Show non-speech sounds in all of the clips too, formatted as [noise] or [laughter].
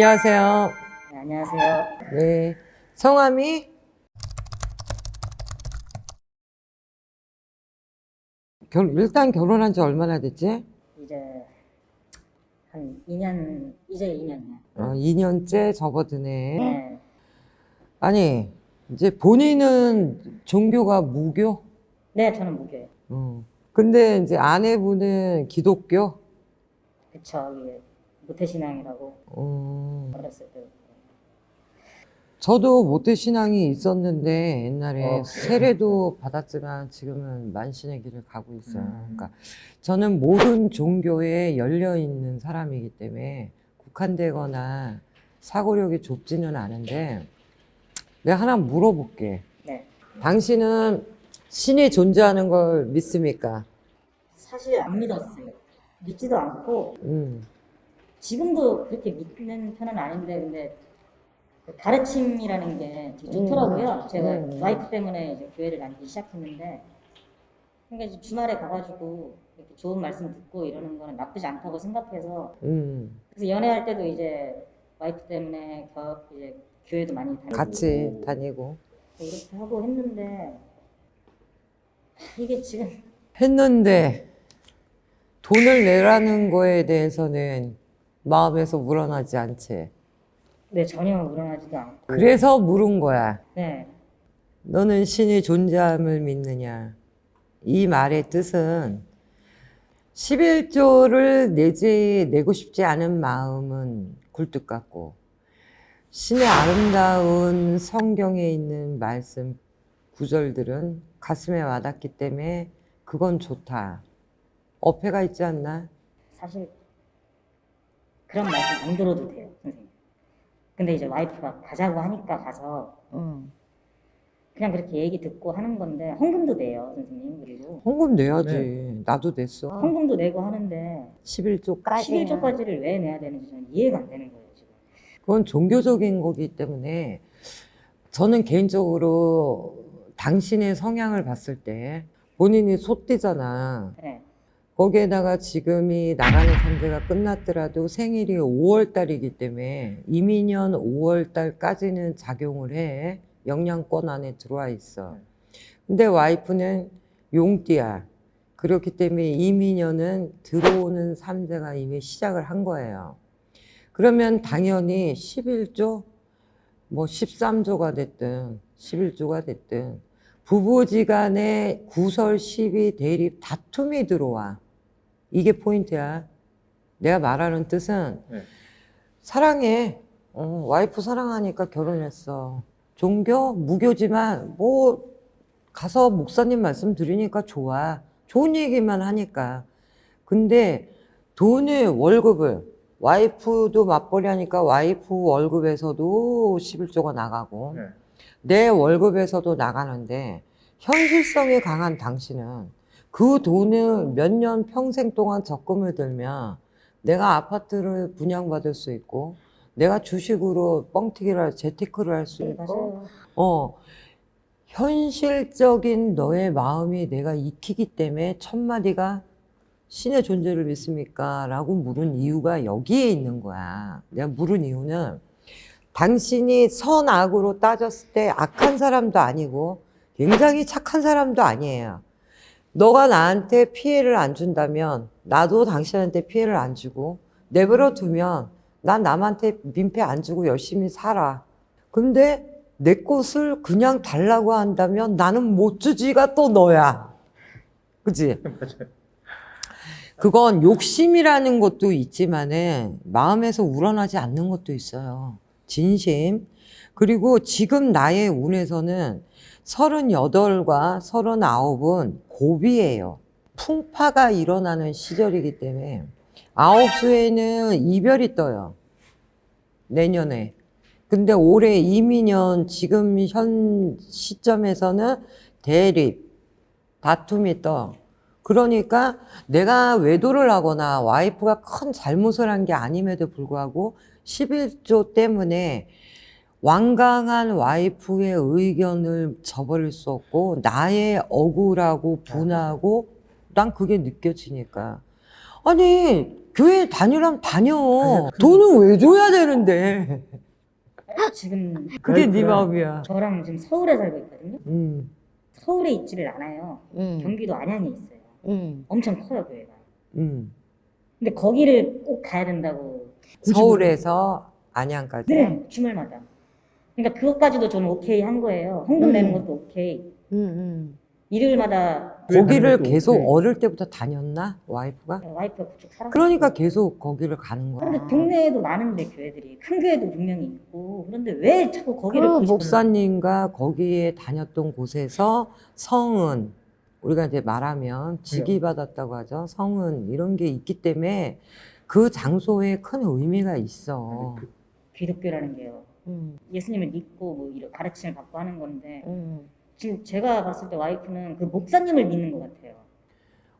안녕하세요. 네, 안녕하세요. 네. 성함이? 결, 일단 결혼한 지 얼마나 됐지? 이제 한 2년, 이제 2년이요. 어, 2년째 접어드네. 네. 아니, 이제 본인은 종교가 무교? 네, 저는 무교예요. 어. 근데 이제 아내분은 기독교? 그쵸, 이게 모태신앙이라고 어. 어렸을 때. 저도 모태신앙이 있었는데 옛날에 어. 세례도 받았지만 지금은 만신의 길을 가고 있어요. 음. 그러니까 저는 모든 종교에 열려 있는 사람이기 때문에 국한되거나 사고력이 좁지는 않은데 내가 하나 물어볼게. 네. 당신은 신이 존재하는 걸 믿습니까? 사실 안 믿었어요. 믿지도 않고, 음. 지금도 그렇게 믿는 편은 아닌데, 근데 그 가르침이라는 게 되게 좋더라고요. 제가 음. 와이프 때문에 이제 교회를 다니기 시작했는데, 그러니까 이제 주말에 가가지고 이렇게 좋은 말씀 듣고 이러는 거는 나쁘지 않다고 생각해서 음. 그래서 연애할 때도 이제 와이프 때문에 겨, 이제 교회도 많이 다니고 같이 다니고 이렇게 하고 했는데 하, 이게 지금 했는데 돈을 내라는 거에 대해서는 마음에서 우러나지 않지. 네 전혀 우러나지도 않고 그래서 물은 거야. 네 너는 신의 존재함을 믿느냐? 이 말의 뜻은 11조를 내지, 내고 싶지 않은 마음은 굴뚝 같고, 신의 아름다운 성경에 있는 말씀, 구절들은 가슴에 와닿기 때문에 그건 좋다. 어폐가 있지 않나? 사실 그런 말씀 안 들어도 돼요 선생님 근데 이제 와이프가 가자고 하니까 가서 그냥 그렇게 얘기 듣고 하는 건데 헌금도 내요 선생님 그리고 헌금 내야지. 나도 냈어. 헌금도 내고 하는데 11조까지. 11조까지를 왜 내야 되는지 저는 이해가 안 되는 거예요 지금 그건 종교적인 거기 때문에 저는 개인적으로 당신의 성향을 봤을 때 본인이 소띠잖아. 네. 거기에다가 지금이 나가는 삼재가 끝났더라도 생일이 5월 달이기 때문에 이민년 5월 달까지는 작용을 해. 영양권 안에 들어와 있어. 근데 와이프는 용띠야. 그렇기 때문에 이민년은 들어오는 삼재가 이미 시작을 한 거예요. 그러면 당연히 11조, 뭐 13조가 됐든 11조가 됐든 부부지간에 구설, 시비, 대립, 다툼이 들어와. 이게 포인트야. 내가 말하는 뜻은 네. 사랑해. 어, 와이프 사랑하니까 결혼했어. 종교, 무교지만 뭐 가서 목사님 말씀 들으니까 좋아. 좋은 얘기만 하니까. 근데 돈을 월급을 와이프도 맞벌이 하니까 와이프 월급에서도 11조가 나가고 네. 내 월급에서도 나가는데 현실성이 강한 당신은 그 돈을 몇 년 평생 동안 적금을 들면 내가 아파트를 분양받을 수 있고 내가 주식으로 뻥튀기를 할- 재테크를 할수 네, 있고 어 현실적인 너의 마음이 내가 익히기 때문에 첫 마디가 신의 존재를 믿습니까? 라고 물은 이유가 여기에 있는 거야. 내가 물은 이유는 당신이 선악으로 따졌을 때 악한 사람도 아니고 굉장히 착한 사람도 아니에요. 너가 나한테 피해를 안 준다면 나도 당신한테 피해를 안 주고 내버려 두면 난 남한테 민폐 안 주고 열심히 살아. 근데 내 것을 그냥 달라고 한다면 나는 못 주지가 또 너야. 그지? [laughs] 그건 욕심이라는 것도 있지만은 마음에서 우러나지 않는 것도 있어요. 진심. 그리고 지금 나의 운에서는 38과 39은 고비예요. 풍파가 일어나는 시절이기 때문에 아홉 수에는 이별이 떠요. 내년에. 근데 올해 이민년 지금 현 시점에서는 대립, 다툼이 떠. 그러니까 내가 외도를 하거나 와이프가 큰 잘못을 한 게 아님에도 불구하고 11조 때문에 완강한 와이프의 의견을 저버릴 수 없고 나의 억울하고 분하고 난 그게 느껴지니까 아니 교회 다니라면 다녀. 아니, 그- 돈은 왜 줘야 되는데. 지금 그게 네. 마음이야. 저랑 지금 서울에 살고 있거든요. 음, 서울에 있지를 않아요. 음. 경기도 안양에 있어요. 음. 엄청 커요 교회가. 음. 근데 거기를 꼭 가야 된다고. 서울에서 안양까지. 네, 주말마다. 그러니까 그것까지도 저는 오케이 한 거예요. 헌금 음. 내는 것도 오케이. 음. 음. 일요일마다 거기를 것도 계속 오케이. 어릴 때부터 다녔나? 와이프가? 와이프가 그쪽 살아. 그러니까 계속 거기를 가는 거야. 그런데 동네에도 많은데 교회들이 큰 교회도 분명히 있고 그런데 왜 자꾸 거기를 그 가고 싶어요? 목사님과 거기에 다녔던 곳에서 성은 우리가 이제 말하면 직위 받았다고 하죠. 성은 이런 게 있기 때문에 그 장소에 큰 의미가 있어. 기독교라는 게요. 음. 예수님을 믿고 뭐 이런 가르침을 받고 하는 건데 음. 지금 제가 봤을 때 와이프는 그 목사님을 믿는 것 같아요.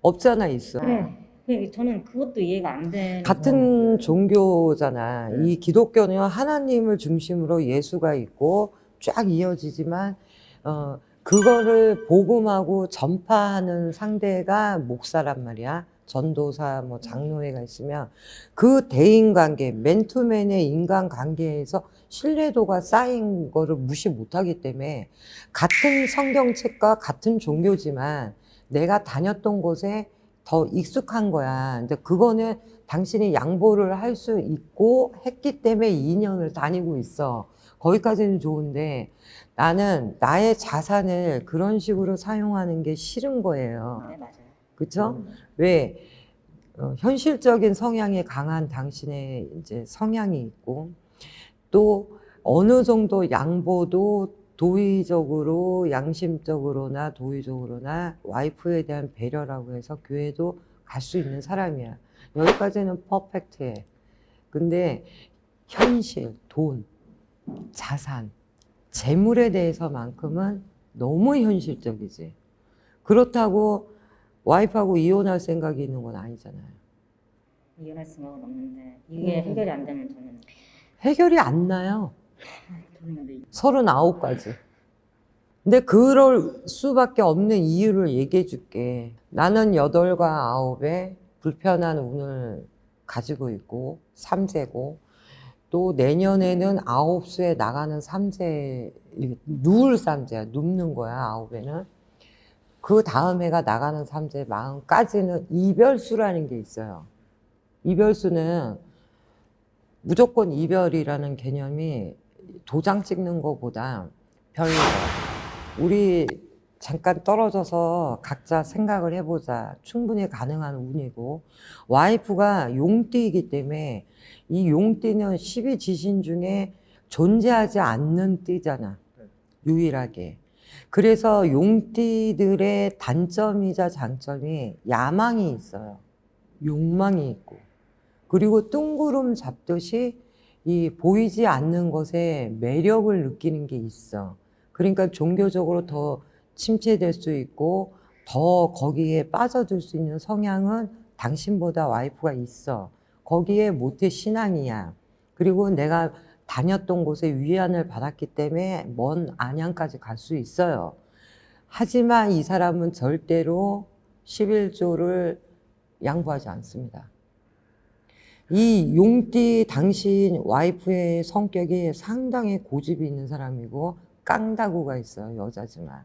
없잖아 있어. 네. 그 저는 그것도 이해가 안 되는. 같은 종교잖아. 네. 이 기독교는 하나님을 중심으로 예수가 있고 쫙 이어지지만 어 그거를 복음하고 전파하는 상대가 목사란 말이야. 전도사 뭐 장로회가 있으면 그 대인 관계, 맨투맨의 인간 관계에서 신뢰도가 쌓인 거를 무시 못 하기 때문에 같은 성경책과 같은 종교지만 내가 다녔던 곳에 더 익숙한 거야. 근데 그거는 당신이 양보를 할 수 있고 했기 때문에 2년을 다니고 있어. 거기까지는 좋은데 나는 나의 자산을 그런 식으로 사용하는 게 싫은 거예요. 네 맞아요. 그쵸? 왜? 어, 현실적인 성향이 강한 당신의 이제 성향이 있고 또 어느 정도 양보도 도의적으로 양심적으로나 도의적으로나 와이프에 대한 배려라고 해서 교회도 갈 수 있는 사람이야. 여기까지는 퍼펙트해. 근데 현실, 돈, 자산, 재물에 대해서만큼은 너무 현실적이지. 그렇다고 와이프하고 이혼할 생각이 있는 건 아니잖아요. 이해할 수는 없는데 이게 음. 해결이 안 되면 저는 해결이 안 나요. 저는 근데 서른아홉 가지. 근데 그럴 수밖에 없는 이유를 얘기해 줄게. 나는 여덟과 아홉에 불편한 운을 가지고 있고, 삼세고, 또 내년에는 아홉 수에 나가는 삼세, 누울 삼세야. 눕는 거야, 아홉에는. 그 다음 해가 나가는 삼세, 마흔까지는 이별수라는 게 있어요. 이별수는 무조건 이별이라는 개념이 도장 찍는 것보다 별거. 우리 잠깐 떨어져서 각자 생각을 해보자. 충분히 가능한 운이고, 와이프가 용띠이기 때문에 이 용띠는 12지신 중에 존재하지 않는 띠잖아. 유일하게. 그래서 용띠들의 단점이자 장점이 야망이 있어요. 욕망이 있고. 그리고 뜬구름 잡듯이 이 보이지 않는 것에 매력을 느끼는 게 있어. 그러니까 종교적으로 더 침체될 수 있고 더 거기에 빠져들 수 있는 성향은 당신보다 와이프가 있어. 거기에 모태 신앙이야. 그리고 내가 다녔던 곳에 위안을 받았기 때문에 먼 안양까지 갈 수 있어요. 하지만 이 사람은 절대로 11조를 양보하지 않습니다. 이 용띠 당신 와이프의 성격이 상당히 고집이 있는 사람이고 깡다구가 있어요 여자지만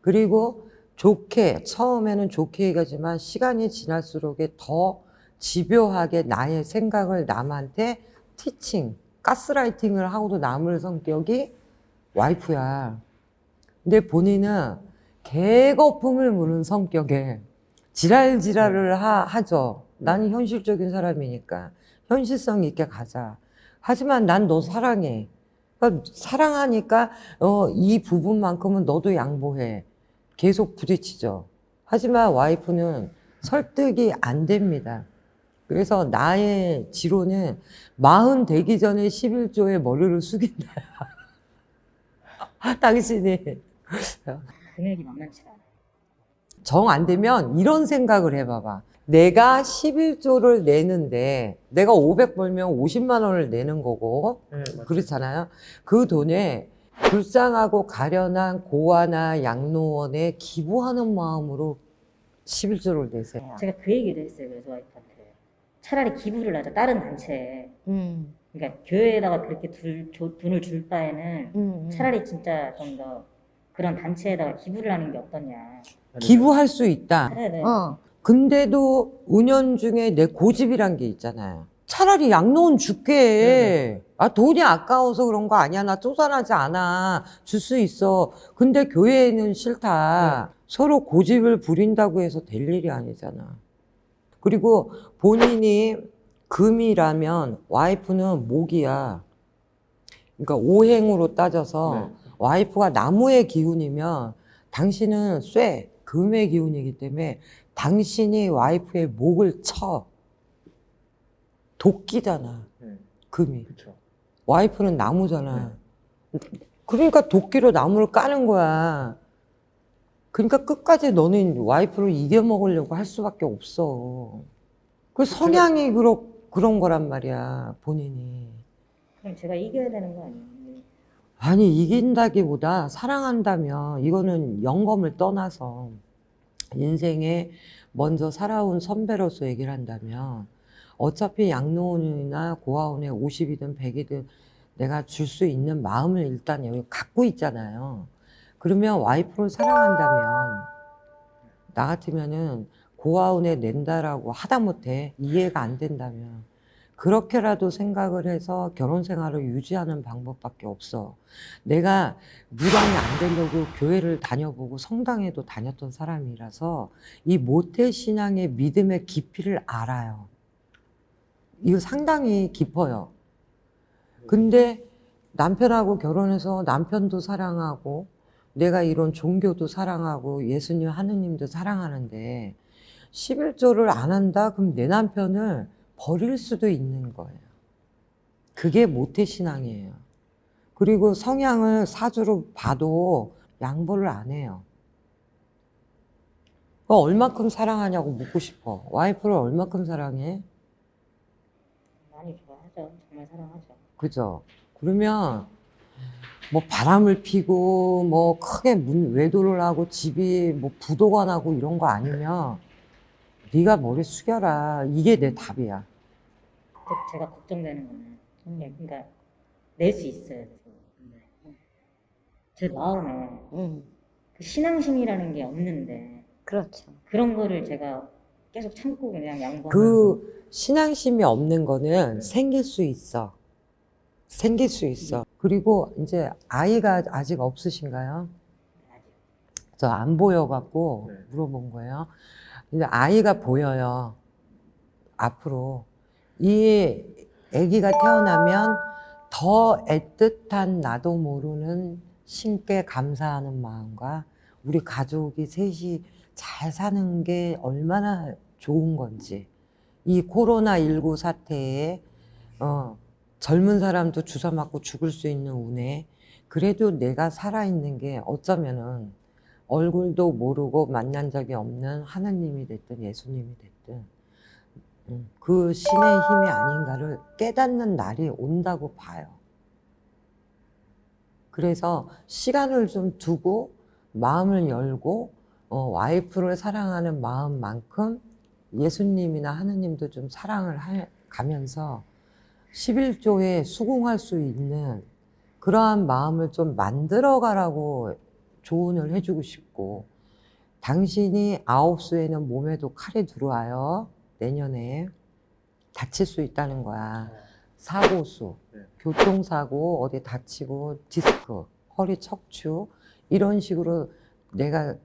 그리고 좋게 처음에는 좋게 얘기하지만 시간이 지날수록 더 집요하게 나의 생각을 남한테 티칭 가스라이팅을 하고도 남을 성격이 와이프야 근데 본인은 개거품을 무는 성격에 지랄지랄을 하, 하죠. 나는 현실적인 사람이니까 현실성 있게 가자. 하지만 난 너 사랑해. 그러니까 사랑하니까 어, 이 부분만큼은 너도 양보해. 계속 부딪히죠. 하지만 와이프는 설득이 안 됩니다. 그래서 나의 지로는 마흔 되기 전에 11조의 머리를 숙인다. [laughs] 당신이 금액이 만만치 않아요. 정안 되면 이런 생각을 해봐봐. 내가 11조를 내는데 내가 500 벌면 50만 원을 내는 거고 네. 그렇잖아요. 그 돈에 불쌍하고 가련한 고아나 양로원에 기부하는 마음으로 11조를 내세요. 제가 그 얘기를 했어요. 그래서 와이프한테 차라리 기부를 하자 다른 단체에 음. 그러니까 교회에다가 그렇게 둘, 줘- 돈을 줄 바에는 음. 차라리 진짜 좀 더 그런 단체에다가 기부를 하는 게 어떠냐. 기부할 수 있다. 네네. 어. 근데도 은연 중에 내 고집이란 게 있잖아요. 차라리 양로원 줄게. 아, 돈이 아까워서 그런 거 아니야. 나 쫓아나지 않아. 줄 수 있어. 근데 교회는 싫다. 서로 고집을 부린다고 해서 될 일이 아니잖아. 그리고 본인이 금이라면 와이프는 목이야. 그러니까 오행으로 따져서 와이프가 나무의 기운이면 당신은 쇠, 금의 기운이기 때문에 당신이 와이프의 목을 쳐. 도끼잖아, 네. 금이. 그렇죠. 와이프는 나무잖아. 그러니까 도끼로 나무를 까는 거야. 그러니까 끝까지 너는 와이프를 이겨먹으려고 할 수밖에 없어. 그 성향이 그러, 그런 거란 말이야, 본인이. 그럼 제가 이겨야 되는 거 아니에요? 아니 이긴다기보다 사랑한다면 이거는 영검을 떠나서 인생에 먼저 살아온 선배로서 얘기를 한다면 어차피 양로원이나 고아원에 50이든 100이든 내가 줄 수 있는 마음을 일단 여기 갖고 있잖아요. 그러면 와이프를 사랑한다면 나 같으면은 고아원에 낸다라고 하다못해 이해가 안 된다면 그렇게라도 생각을 해서 결혼 생활을 유지하는 방법밖에 없어. 내가 무당이 안 되려고 교회를 다녀보고 성당에도 다녔던 사람이라서 이 모태 신앙의 믿음의 깊이를 알아요. 이거 상당히 깊어요. 근데 남편하고 결혼해서 남편도 사랑하고 내가 이런 종교도 사랑하고 예수님 하느님도 사랑하는데 11조를 안 한다? 그럼 내 남편을 버릴 수도 있는 거예요. 그게 모태신앙이에요. 그리고 성향을 사주로 봐도 양보를 안 해요. 그 얼마큼 사랑하냐고 묻고 싶어. 와이프를 얼마큼 사랑해? 많이 좋아하죠. 정말 사랑하죠. 그죠? 그러면 뭐 바람을 피고 뭐 크게 문 외도를 하고 집이 뭐 부도가 나고 이런 거 아니면 네가 머리 숙여라. 이게 내 답이야. 또 제가 걱정되는 거는 예, 그러니까 낼 수 있어요. 근데 제 마음에 음. 그 신앙심이라는 게 없는데 그렇죠. 그런 거를 제가 계속 참고 그냥 양보하면서 그 신앙심이 없는 거는 생길 수 있어. 생길 수 있어. 그리고 이제 아이가 아직 없으신가요? 저 안 보여갖고 네. 물어본 거예요. 근데 아이가 보여요. 앞으로. 이 아기가 태어나면 더 애틋한 나도 모르는 신께 감사하는 마음과 우리 가족이 셋이 잘 사는 게 얼마나 좋은 건지. 이 코로나 19 사태에, 어, 젊은 사람도 주사 맞고 죽을 수 있는 운에 그래도 내가 살아있는 게 어쩌면은 얼굴도 모르고 만난 적이 없는 하나님이 됐든 예수님이 됐든 음, 그 신의 힘이 아닌가를 깨닫는 날이 온다고 봐요. 그래서 시간을 좀 두고 마음을 열고 어, 와이프를 사랑하는 마음만큼 예수님이나 하느님도 좀 사랑을 하- 가면서 11조에 수긍할 수 있는 그러한 마음을 좀 만들어 가라고 조언을 해주고 싶고 당신이 아홉 수에는 몸에도 칼이 들어와요. 내년에 다칠 수 있다는 거야. 사고수, 네. 교통사고, 어디 다치고, 디스크, 허리 척추 이런 식으로 내가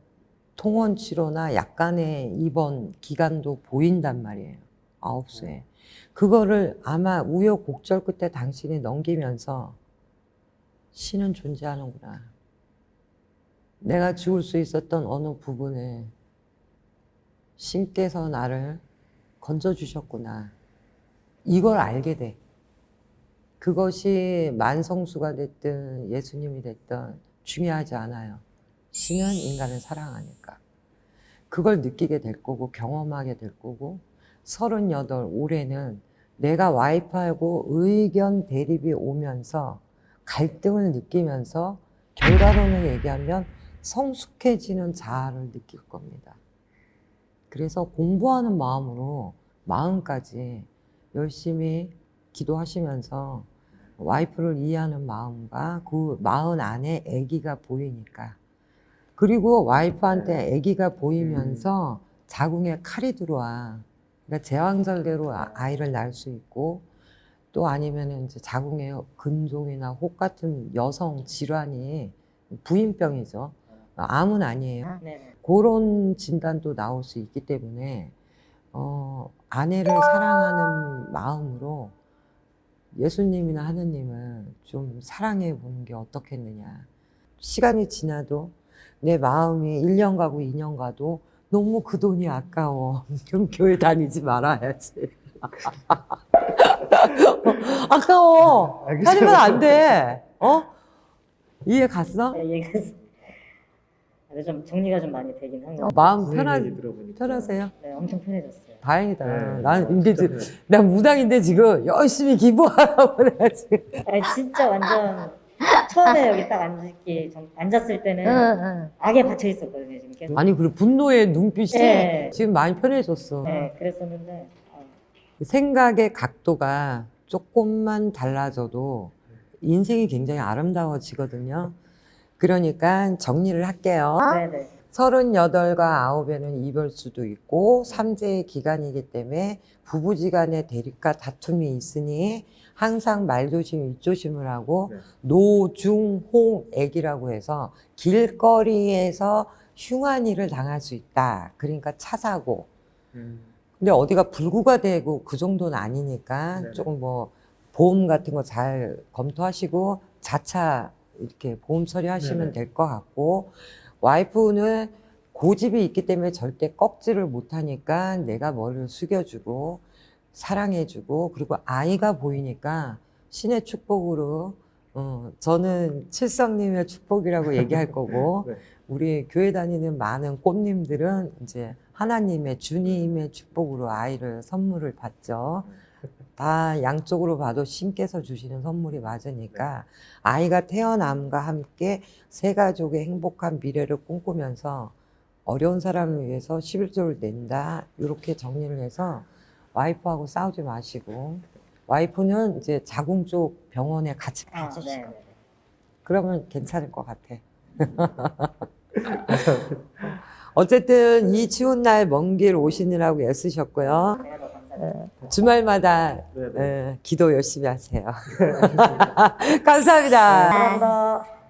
통원 치료나 약간의 입원 기간도 보인단 말이에요. 아홉 수에. 그거를 아마 우여곡절 끝에 당신이 넘기면서 신은 존재하는구나. 내가 죽을 수 있었던 어느 부분에 신께서 나를 건져주셨구나. 이걸 알게 돼. 그것이 만성수가 됐든 예수님이 됐든 중요하지 않아요. 신은 인간을 사랑하니까. 그걸 느끼게 될 거고 경험하게 될 거고 서른여덟 올해는 내가 와이프하고 의견 대립이 오면서 갈등을 느끼면서 결과론을 얘기하면 성숙해지는 자아를 느낄 겁니다. 그래서 공부하는 마음으로 마음까지 열심히 기도하시면서 와이프를 이해하는 마음과 그 마음 안에 아기가 보이니까 그리고 와이프한테 아기가 보이면서 자궁에 칼이 들어와 그러니까 제왕절개로 아- 아이를 낳을 수 있고 또 아니면은 이제 자궁에 근종이나 혹 같은 여성 질환이 부인병이죠 암은 아니에요 네네. 그런 진단도 나올 수 있기 때문에 어, 아내를 사랑하는 마음으로 예수님이나 하느님을 좀 사랑해 보는 게 어떻겠느냐. 시간이 지나도 내 마음이 1년 가고 2년 가도 너무 그 돈이 아까워. [laughs] 그럼 교회 다니지 말아야지. [laughs] 아까워. 알겠어요. 다니면 안 돼. 어? 이해 갔어? 네, 얘가 근데 좀 정리가 좀 많이 되긴 한것 같아요. 마음 선생님 편하, 얘기 들어보니까 편하세요? 네, 엄청 편해졌어요. 다행이다. 네, 난 이제 진짜 지- 난 무당인데 지금 열심히 기부하라고 내가 지금. 아니, 진짜 완전 처음에 여기 딱 앉기 전, 앉았을 때는 응, 응. 악에 받쳐 있었거든요. 지금 계속. 아니 그리고 분노의 눈빛이 네. 지금 많이 편해졌어. 네, 그랬었는데 아, 생각의 각도가 조금만 달라져도 인생이 굉장히 아름다워지거든요. 그러니까 정리를 할게요. 네네. 서른여덟과 아홉에는 이별 수도 있고 삼재의 기간이기 때문에 부부지간의 대립과 다툼이 있으니 항상 말조심 윗조심을 하고 네. 노중홍액이라고 해서 길거리에서 흉한 일을 당할 수 있다. 그러니까 차 사고. 음, 근데 어디가 불구가 되고 그 정도는 아니니까 네네. 조금 뭐 보험 같은 거 잘 검토하시고 자차 이렇게 보험 처리하시면. 될 것 같고 와이프는 고집이 있기 때문에 절대 꺾지를 못하니까 내가 머리를 숙여주고 사랑해주고 그리고 아이가 보이니까 신의 축복으로 어, 저는 칠성님의 축복이라고 [laughs] 얘기할 거고 네. 우리 교회 다니는 많은 꽃님들은 이제 하나님의 주님의 축복으로 아이를 선물을 받죠. 다 양쪽으로 봐도 신께서 주시는 선물이 맞으니까 아이가 태어남과 함께 세 가족의 행복한 미래를 꿈꾸면서 어려운 사람을 위해서 11조를 낸다. 이렇게 정리를 해서 와이프하고 싸우지 마시고 와이프는 이제 자궁 쪽 병원에 같이 아, 가주시고 네. 그러면 괜찮을 것 같아. [laughs] 어쨌든 이 추운 날 먼 길 오시느라고 애쓰셨고요. 감사드립니다. 주말마다 네, 네. 에, 기도 열심히 하세요. [laughs] 감사합니다. 감사합니다.